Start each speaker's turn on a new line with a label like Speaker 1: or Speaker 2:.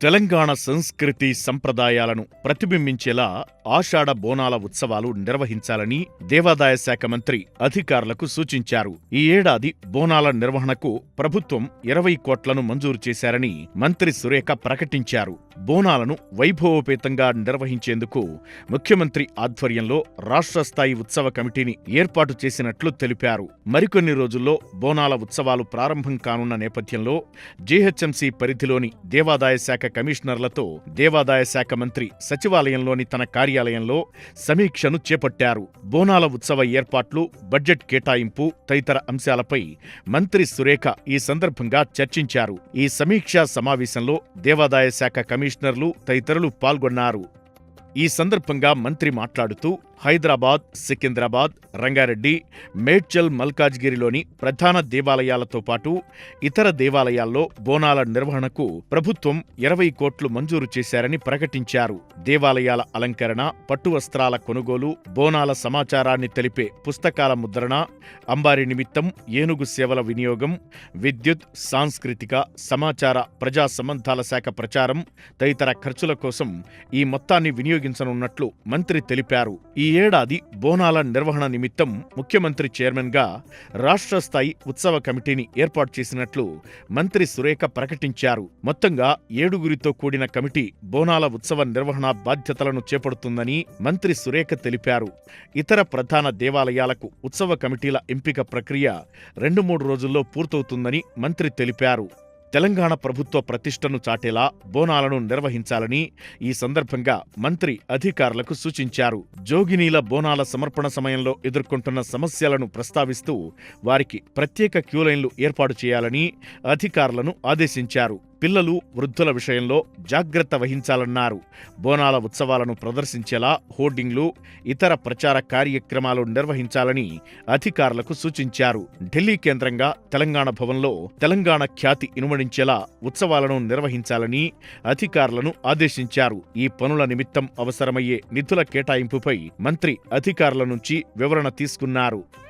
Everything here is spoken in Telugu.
Speaker 1: తెలంగాణ సంస్కృతి సంప్రదాయాలను ప్రతిబింబించేలా ఆషాఢ బోనాల ఉత్సవాలు నిర్వహించాలని దేవాదాయ శాఖ మంత్రి అధికారులకు సూచించారు. ఈ ఏడాది బోనాల నిర్వహణకు ప్రభుత్వం ఇరవై కోట్లను మంజూరు చేశారని మంత్రి సురేఖ ప్రకటించారు. బోనాలను వైభవోపేతంగా నిర్వహించేందుకు ముఖ్యమంత్రి ఆధ్వర్యంలో రాష్ట్ర స్థాయి ఉత్సవ కమిటీని ఏర్పాటు చేసినట్లు తెలిపారు. మరికొన్ని రోజుల్లో బోనాల ఉత్సవాలు ప్రారంభం కానున్న నేపథ్యంలో జీహెచ్ఎంసీ పరిధిలోని దేవాదాయ శాఖ కమిషనర్లతో దేవాదాయ శాఖ మంత్రి సచివాలయంలోని తన కార్యాలయంలో సమీక్షను చేపట్టారు. బోనాల ఉత్సవ ఏర్పాట్లు బడ్జెట్ కేటాయింపు తదితర అంశాలపై మంత్రి సురేఖ ఈ సందర్భంగా చర్చించారు. ఈ సమీక్షా సమావేశంలో దేవాదాయ శాఖ కమిషనర్లు తదితరులు పాల్గొన్నారు. ఈ సందర్భంగా మంత్రి మాట్లాడుతూ హైదరాబాద్ సికింద్రాబాద్ రంగారెడ్డి మేడ్చల్ మల్కాజ్గిరిలోని ప్రధాన దేవాలయాలతో పాటు ఇతర దేవాలయాల్లో బోనాల నిర్వహణకు ప్రభుత్వం ఇరవై కోట్లు మంజూరు చేశారని ప్రకటించారు. దేవాలయాల అలంకరణ పట్టు వస్త్రాల కొనుగోలు బోనాల సమాచారాన్ని తెలిపే పుస్తకాల ముద్రణ అంబారి నిమిత్తం ఏనుగు సేవల వినియోగం విద్యుత్ సాంస్కృతిక సమాచార ప్రజా సంబంధాల శాఖ ప్రచారం తదితర ఖర్చుల కోసం ఈ మొత్తాన్ని వినియోగించనున్నట్లు మంత్రి తెలిపారు. ఈ ఏడాది బోనాల నిర్వహణ నిమిత్తం ముఖ్యమంత్రి చైర్మన్గా రాష్ట్ర స్థాయి ఉత్సవ కమిటీని ఏర్పాటు చేసినట్లు మంత్రి సురేఖ ప్రకటించారు. మొత్తంగా ఏడుగురితో కూడిన కమిటీ బోనాల ఉత్సవ నిర్వహణ బాధ్యతలను చేపడుతుందని మంత్రి సురేఖ తెలిపారు. ఇతర ప్రధాన దేవాలయాలకు ఉత్సవ కమిటీల ఎంపిక ప్రక్రియ రెండు మూడు రోజుల్లో పూర్తవుతుందని మంత్రి తెలిపారు. తెలంగాణ ప్రభుత్వ ప్రతిష్టను చాటేలా బోనాలను నిర్వహించాలని ఈ సందర్భంగా మంత్రి అధికారులకు సూచించారు. జోగినీల బోనాల సమర్పణ సమయంలో ఎదుర్కొంటున్న సమస్యలను ప్రస్తావిస్తూ వారికి ప్రత్యేక క్యూలైన్లు ఏర్పాటు చేయాలని అధికారులను ఆదేశించారు. పిల్లలు వృద్ధుల విషయంలో జాగ్రత్త వహించాలన్నారు. బోనాల ఉత్సవాలను ప్రదర్శించేలా హోర్డింగ్లు ఇతర ప్రచార కార్యక్రమాలు నిర్వహించాలని అధికారులకు సూచించారు. ఢిల్లీ కేంద్రంగా తెలంగాణ భవన్లో తెలంగాణ ఖ్యాతి ఇనుమడించేలా ఉత్సవాలను నిర్వహించాలని అధికారులను ఆదేశించారు. ఈ పనుల నిమిత్తం అవసరమయ్యే నిధుల కేటాయింపుపై మంత్రి అధికారుల నుంచి వివరణ తీసుకున్నారు.